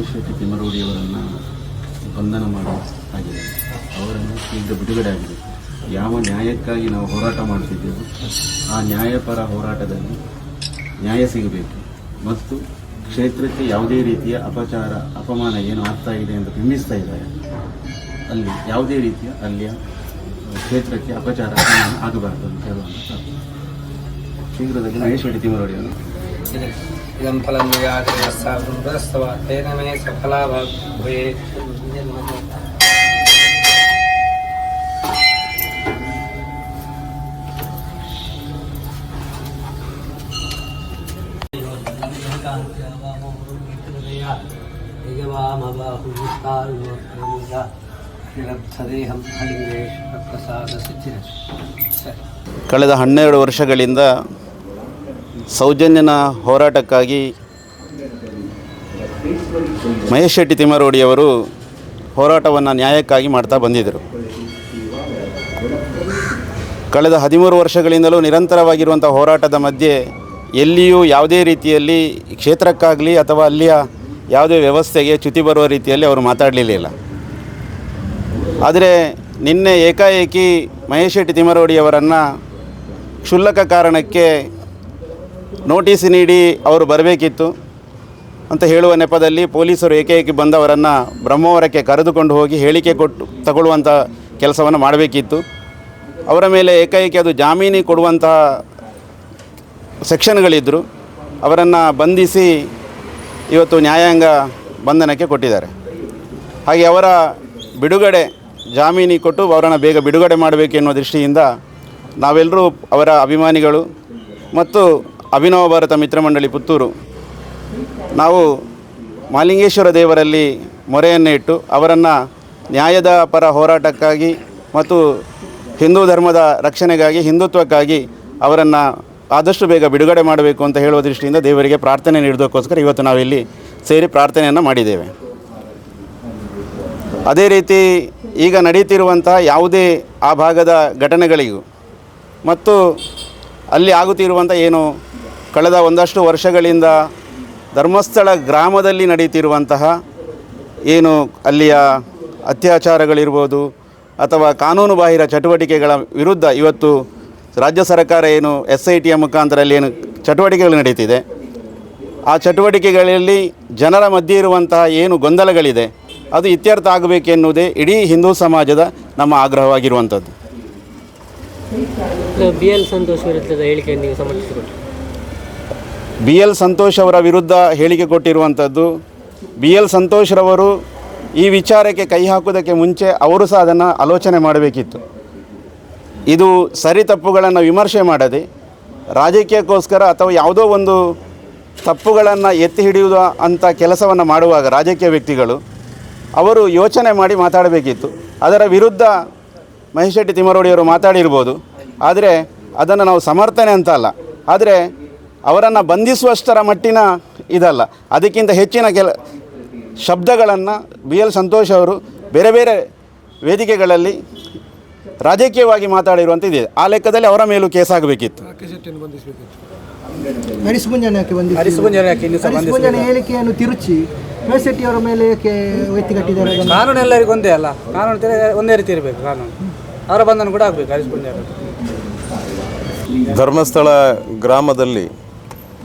ಮಹೇಶ್ ತಿಮ್ಮರೂಡಿಯವರನ್ನು ಬಂಧನ ಮಾಡುವ ಆಗಿದೆ ಅವರನ್ನು ಶೀಘ್ರ ಬಿಡುಗಡೆ ಆಗಿದೆ. ಯಾವ ನ್ಯಾಯಕ್ಕಾಗಿ ನಾವು ಹೋರಾಟ ಮಾಡ್ತಿದ್ದೆವು ಆ ನ್ಯಾಯಪರ ಹೋರಾಟದಲ್ಲಿ ನ್ಯಾಯ ಸಿಗಬೇಕು. ಮತ್ತು ಕ್ಷೇತ್ರಕ್ಕೆ ಯಾವುದೇ ರೀತಿಯ ಅಪಚಾರ, ಅಪಮಾನ ಏನು ಆಗ್ತಾ ಇದೆ ಅಂತ ಬಿಂಬಿಸ್ತಾ ಇದ್ದಾರೆ. ಅಲ್ಲಿ ಯಾವುದೇ ರೀತಿಯ ಅಲ್ಲಿಯ ಕ್ಷೇತ್ರಕ್ಕೆ ಅಪಚಾರ ಆಗಬಾರದು ಅಂತ ಹೇಳುವಂಥ ಶೀಘ್ರದಲ್ಲಿ ಮಹೇಶ್ವರಿ ತಿಮ್ಮರೋಡಿಯವರು ಇದಂ ಫಲಂ ಯಾಸ್ತವ ತೇನ ಮೇ ಸಫಲ ಭೂಯೇ ಕಳೆದ ಹನ್ನೆರಡು ವರ್ಷಗಳಿಂದ ಸೌಜನ್ಯನ ಹೋರಾಟಕ್ಕಾಗಿ ಮಹೇಶ್ ಶೆಟ್ಟಿ ತಿಮ್ಮರೋಡಿಯವರು ಹೋರಾಟವನ್ನು ನ್ಯಾಯಕ್ಕಾಗಿ ಮಾಡ್ತಾ ಬಂದಿದ್ದರು. ಕಳೆದ ಹದಿಮೂರು ವರ್ಷಗಳಿಂದಲೂ ನಿರಂತರವಾಗಿರುವಂಥ ಹೋರಾಟದ ಮಧ್ಯೆ ಎಲ್ಲಿಯೂ ಯಾವುದೇ ರೀತಿಯಲ್ಲಿ ಕ್ಷೇತ್ರಕ್ಕಾಗಲಿ ಅಥವಾ ಅಲ್ಲಿಯ ಯಾವುದೇ ವ್ಯವಸ್ಥೆಗೆ ಚ್ಯುತಿ ಬರುವ ರೀತಿಯಲ್ಲಿ ಅವರು ಮಾತಾಡಲಿಲ್ಲ ಆದರೆ ನಿನ್ನೆ ಏಕಾಏಕಿ ಮಹೇಶ್ ಶೆಟ್ಟಿ ತಿಮ್ಮರೋಡಿಯವರನ್ನು ಕ್ಷುಲ್ಲಕ ಕಾರಣಕ್ಕೆ ನೋಟಿಸ್ ನೀಡಿ ಅವರು ಬರಬೇಕಿತ್ತು ಅಂತ ಹೇಳುವ ನೆಪದಲ್ಲಿ ಪೊಲೀಸರು ಏಕೈಕಿ ಬಂದವರನ್ನು ಬ್ರಹ್ಮಾವರಕ್ಕೆ ಕರೆದುಕೊಂಡು ಹೋಗಿ ಹೇಳಿಕೆ ಕೊಟ್ಟು ತಗೊಳ್ಳುವಂಥ ಕೆಲಸವನ್ನು ಮಾಡಬೇಕಿತ್ತು. ಅವರ ಮೇಲೆ ಏಕೈಕಿ ಅದು ಜಾಮೀನಿ ಕೊಡುವಂತಹ ಸೆಕ್ಷನ್ಗಳಿದ್ದರು ಅವರನ್ನು ಬಂಧಿಸಿ ಇವತ್ತು ನ್ಯಾಯಾಂಗ ಬಂಧನಕ್ಕೆ ಕೊಟ್ಟಿದ್ದಾರೆ. ಹಾಗೆ ಅವರ ಬಿಡುಗಡೆ ಜಾಮೀನಿ ಕೊಟ್ಟು ಅವರನ್ನು ಬೇಗ ಬಿಡುಗಡೆ ಮಾಡಬೇಕು ಎನ್ನುವ ದೃಷ್ಟಿಯಿಂದ ನಾವೆಲ್ಲರೂ ಅವರ ಅಭಿಮಾನಿಗಳು ಮತ್ತು ಅಭಿನವ ಭಾರತ ಮಿತ್ರಮಂಡಳಿ ಪುತ್ತೂರು. ನಾವು ಮಾಲಿಂಗೇಶ್ವರ ದೇವರಲ್ಲಿ ಮೊರೆಯನ್ನು ಇಟ್ಟು ಅವರನ್ನು ನ್ಯಾಯದ ಪರ ಹೋರಾಟಕ್ಕಾಗಿ ಮತ್ತು ಹಿಂದೂ ಧರ್ಮದ ರಕ್ಷಣೆಗಾಗಿ, ಹಿಂದುತ್ವಕ್ಕಾಗಿ ಅವರನ್ನು ಆದಷ್ಟು ಬೇಗ ಬಿಡುಗಡೆ ಮಾಡಬೇಕು ಅಂತ ಹೇಳುವ ದೃಷ್ಟಿಯಿಂದ ದೇವರಿಗೆ ಪ್ರಾರ್ಥನೆ ನೀಡೋದಕ್ಕೋಸ್ಕರ ಇವತ್ತು ನಾವಿಲ್ಲಿ ಸೇರಿ ಪ್ರಾರ್ಥನೆಯನ್ನು ಮಾಡಿದ್ದೇವೆ. ಅದೇ ರೀತಿ ಈಗ ನಡೀತಿರುವಂತಹ ಯಾವುದೇ ಆ ಭಾಗದ ಘಟನೆಗಳಿಗೂ ಮತ್ತು ಅಲ್ಲಿ ಆಗುತ್ತಿರುವಂಥ ಏನು ಕಳೆದ ಒಂದಷ್ಟು ವರ್ಷಗಳಿಂದ ಧರ್ಮಸ್ಥಳ ಗ್ರಾಮದಲ್ಲಿ ನಡೀತಿರುವಂತಹ ಏನು ಅಲ್ಲಿಯ ಅತ್ಯಾಚಾರಗಳಿರ್ಬೋದು ಅಥವಾ ಕಾನೂನು ಬಾಹಿರ ಚಟುವಟಿಕೆಗಳ ವಿರುದ್ಧ ಇವತ್ತು ರಾಜ್ಯ ಸರ್ಕಾರ ಏನು ಎಸ್ ಐ ಟಿಯ ಮುಖಾಂತರ ಅಲ್ಲಿ ಏನು ಚಟುವಟಿಕೆಗಳು ನಡೀತಿದೆ. ಆ ಚಟುವಟಿಕೆಗಳಲ್ಲಿ ಜನರ ಮಧ್ಯೆ ಇರುವಂತಹ ಏನು ಗೊಂದಲಗಳಿದೆ, ಅದು ಇತ್ಯರ್ಥ ಆಗಬೇಕೆನ್ನುವುದೇ ಇಡೀ ಹಿಂದೂ ಸಮಾಜದ ನಮ್ಮ ಆಗ್ರಹವಾಗಿರುವಂಥದ್ದು. ಬಿ ಸಂತೋಷ್ ವಿರುದ್ಧದ ನೀವು ಬಿ ಎಲ್ ಸಂತೋಷ್ ಅವರ ವಿರುದ್ಧ ಹೇಳಿಕೆ ಕೊಟ್ಟಿರುವಂಥದ್ದು. ಬಿ ಎಲ್ ಸಂತೋಷ್ರವರು ಈ ವಿಚಾರಕ್ಕೆ ಕೈ ಹಾಕುವುದಕ್ಕೆ ಮುಂಚೆ ಅವರು ಸಹ ಅದನ್ನು ಆಲೋಚನೆ ಮಾಡಬೇಕಿತ್ತು. ಇದು ಸರಿ ತಪ್ಪುಗಳನ್ನು ವಿಮರ್ಶೆ ಮಾಡದೆ, ರಾಜಕೀಯಕ್ಕೋಸ್ಕರ ಅಥವಾ ಯಾವುದೋ ಒಂದು ತಪ್ಪುಗಳನ್ನು ಎತ್ತಿ ಹಿಡಿಯುವ ಅಂಥ ಕೆಲಸವನ್ನು ಮಾಡುವಾಗ ರಾಜಕೀಯ ವ್ಯಕ್ತಿಗಳು, ಅವರು ಯೋಚನೆ ಮಾಡಿ ಮಾತಾಡಬೇಕಿತ್ತು. ಅದರ ವಿರುದ್ಧ ಮಹೇಶ್ ಶೆಟ್ಟಿ ತಿಮ್ಮರೋಡಿಯವರು ಮಾತಾಡಿರ್ಬೋದು. ಆದರೆ ಅದನ್ನು ನಾವು ಸಮರ್ಥನೆ ಅಂತ ಅಲ್ಲ. ಆದರೆ ಅವರನ್ನು ಬಂಧಿಸುವಷ್ಟರ ಮಟ್ಟಿನ ಇದಲ್ಲ. ಅದಕ್ಕಿಂತ ಹೆಚ್ಚಿನ ಕೆಲ ಶಬ್ದಗಳನ್ನು ಬಿ ಎಲ್ ಸಂತೋಷ್ ಅವರು ಬೇರೆ ಬೇರೆ ವೇದಿಕೆಗಳಲ್ಲಿ ರಾಜಕೀಯವಾಗಿ ಮಾತಾಡಿರುವಂಥ ಇದೆ. ಆ ಲೆಕ್ಕದಲ್ಲಿ ಅವರ ಮೇಲೂ ಕೇಸಾಗಬೇಕಿತ್ತು ಹೇಳಿಕೆಯನ್ನು ತಿರುಚಿ ಅವರ ಮೇಲೆ ಏಕೆ ಎತ್ತಿಗಟ್ಟಿದ್ದಾರೆ? ಕಾನೂನು ಎಲ್ಲರಿಗೂ ಒಂದೇ ಅಲ್ಲ. ಕಾನೂನು ಒಂದೇ ರೀತಿ ಇರಬೇಕು ಕಾನೂನು. ಅವರ ಬಂಧನ ಕೂಡ ಆಗಬೇಕು ಧರ್ಮಸ್ಥಳ ಗ್ರಾಮದಲ್ಲಿ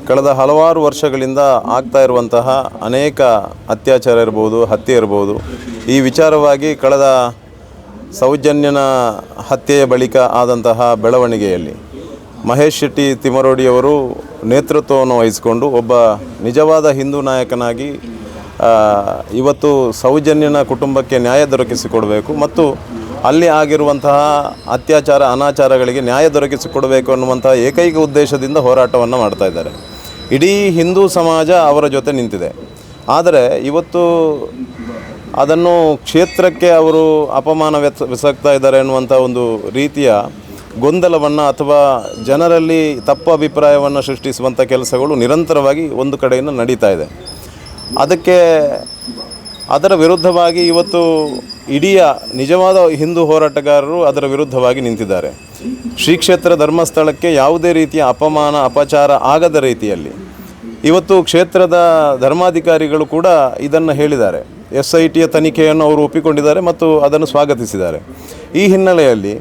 ಕಳೆದ ಹಲವಾರು ವರ್ಷಗಳಿಂದ ಆಗ್ತಾ ಇರುವಂತಹ ಅನೇಕ ಅತ್ಯಾಚಾರ ಇರ್ಬೋದು, ಹತ್ಯೆ ಇರ್ಬೋದು, ಈ ವಿಚಾರವಾಗಿ ಕಳೆದ ಸೌಜನ್ಯನ ಹತ್ಯೆಯ ಬಳಿಕ ಆದಂತಹ ಬೆಳವಣಿಗೆಯಲ್ಲಿ ಮಹೇಶ್ ಶೆಟ್ಟಿ ತಿಮರೋಡಿಯವರು ನೇತೃತ್ವವನ್ನು ವಹಿಸಿಕೊಂಡು ಒಬ್ಬ ನಿಜವಾದ ಹಿಂದೂ ನಾಯಕನಾಗಿ ಇವತ್ತು ಸೌಜನ್ಯನ ಕುಟುಂಬಕ್ಕೆ ನ್ಯಾಯ ದೊರಕಿಸಿಕೊಡಬೇಕು ಮತ್ತು ಅಲ್ಲಿ ಆಗಿರುವಂತಹ ಅತ್ಯಾಚಾರ ಅನಾಚಾರಗಳಿಗೆ ನ್ಯಾಯ ದೊರಕಿಸಿಕೊಡಬೇಕು ಅನ್ನುವಂತಹ ಏಕೈಕ ಉದ್ದೇಶದಿಂದ ಹೋರಾಟವನ್ನು ಮಾಡ್ತಾ ಇದ್ದಾರೆ. ಇಡೀ ಹಿಂದೂ ಸಮಾಜ ಅವರ ಜೊತೆ ನಿಂತಿದೆ. ಆದರೆ ಇವತ್ತು ಅದನ್ನು ಕ್ಷೇತ್ರಕ್ಕೆ ಅವರು ಅಪಮಾನ ವ್ಯತ್ ಇದ್ದಾರೆ ಅನ್ನುವಂಥ ಒಂದು ರೀತಿಯ ಗೊಂದಲವನ್ನು ಅಥವಾ ಜನರಲ್ಲಿ ತಪ್ಪು ಅಭಿಪ್ರಾಯವನ್ನು ಸೃಷ್ಟಿಸುವಂಥ ಕೆಲಸಗಳು ನಿರಂತರವಾಗಿ ಒಂದು ಕಡೆಯಿಂದ ನಡೀತಾ ಇದೆ. ಅದಕ್ಕೆ ಅದರ ವಿರುದ್ಧವಾಗಿ ಇವತ್ತು ಇಡೀ ನಿಜವಾದ ಹಿಂದೂ ಹೋರಾಟಗಾರರು ಅದರ ವಿರುದ್ಧವಾಗಿ ನಿಂತಿದ್ದಾರೆ. ಶ್ರೀ ಕ್ಷೇತ್ರ ಧರ್ಮಸ್ಥಳಕ್ಕೆ ಯಾವುದೇ ರೀತಿಯ ಅಪಮಾನ, ಅಪಚಾರ ಆಗದ ರೀತಿಯಲ್ಲಿ. ಇವತ್ತು ಕ್ಷೇತ್ರದ ಧರ್ಮಾಧಿಕಾರಿಗಳು ಕೂಡ ಇದನ್ನು ಹೇಳಿದ್ದಾರೆ. ಎಸ್ ಐ ಟಿಯ ತನಿಖೆಯನ್ನು ಅವರು ಒಪ್ಪಿಕೊಂಡಿದ್ದಾರೆ ಮತ್ತು ಅದನ್ನು ಸ್ವಾಗತಿಸಿದ್ದಾರೆ. ಈ ಹಿನ್ನೆಲೆಯಲ್ಲಿ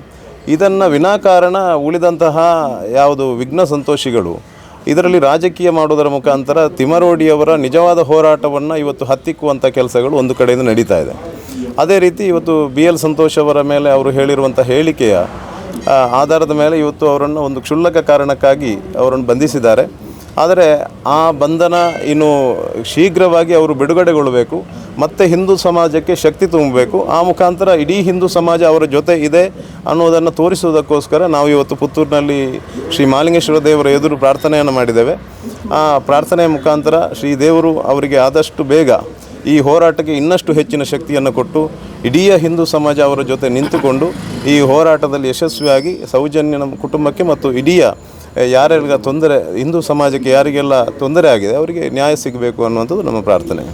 ಇದನ್ನು ವಿನಾಕಾರಣ ಉಳಿದಂತಹ ಯಾವುದು ವಿಘ್ನ ಸಂತೋಷಿಗಳು, ಇದರಲ್ಲಿ ರಾಜಕೀಯ ಮಾಡುವುದರ ಮುಖಾಂತರ ತಿಮರೋಡಿಯವರ ನಿಜವಾದ ಹೋರಾಟವನ್ನು ಇವತ್ತು ಹತ್ತಿಕ್ಕುವಂಥ ಕೆಲಸಗಳು ಒಂದು ಕಡೆಯಿಂದ ನಡೀತಾ ಇದೆ. ಅದೇ ರೀತಿ ಇವತ್ತು ಬಿ ಎಲ್ ಸಂತೋಷ್ ಅವರ ಮೇಲೆ ಅವರು ಹೇಳಿರುವಂಥ ಹೇಳಿಕೆಯ ಆಧಾರದ ಮೇಲೆ ಇವತ್ತು ಅವರನ್ನು ಒಂದು ಕ್ಷುಲ್ಲಕ ಕಾರಣಕ್ಕಾಗಿ ಅವರನ್ನು ಬಂಧಿಸಿದ್ದಾರೆ. ಆದರೆ ಆ ಬಂಧನ ಇನ್ನು ಶೀಘ್ರವಾಗಿ ಅವರು ಬಿಡುಗಡೆಗೊಳ್ಳಬೇಕು, ಮತ್ತು ಹಿಂದೂ ಸಮಾಜಕ್ಕೆ ಶಕ್ತಿ ತುಂಬಬೇಕು. ಆ ಮುಖಾಂತರ ಇಡೀ ಹಿಂದೂ ಸಮಾಜ ಅವರ ಜೊತೆ ಇದೆ ಅನ್ನೋದನ್ನು ತೋರಿಸುವುದಕ್ಕೋಸ್ಕರ ನಾವು ಇವತ್ತು ಪುತ್ತೂರಿನಲ್ಲಿ ಶ್ರೀ ಮಾಲಿಂಗೇಶ್ವರ ದೇವರ ಎದುರು ಪ್ರಾರ್ಥನೆಯನ್ನು ಮಾಡಿದ್ದೇವೆ. ಆ ಪ್ರಾರ್ಥನೆಯ ಮುಖಾಂತರ ಶ್ರೀ ದೇವರು ಅವರಿಗೆ ಆದಷ್ಟು ಬೇಗ ಈ ಹೋರಾಟಕ್ಕೆ ಇನ್ನಷ್ಟು ಹೆಚ್ಚಿನ ಶಕ್ತಿಯನ್ನು ಕೊಟ್ಟು ಇಡೀ ಹಿಂದೂ ಸಮಾಜ ಅವರ ಜೊತೆ ನಿಂತುಕೊಂಡು ಈ ಹೋರಾಟದಲ್ಲಿ ಯಶಸ್ವಿಯಾಗಿ ಸೌಜನ್ಯ ನಮ್ಮ ಕುಟುಂಬಕ್ಕೆ ಮತ್ತು ಇಡೀ ಯಾರೆಲ್ಲ ತೊಂದರೆ, ಹಿಂದೂ ಸಮಾಜಕ್ಕೆ ಯಾರಿಗೆಲ್ಲ ತೊಂದರೆ ಆಗಿದೆ ಅವರಿಗೆ ನ್ಯಾಯ ಸಿಗಬೇಕು ಅನ್ನುವಂಥದ್ದು ನಮ್ಮ ಪ್ರಾರ್ಥನೆ.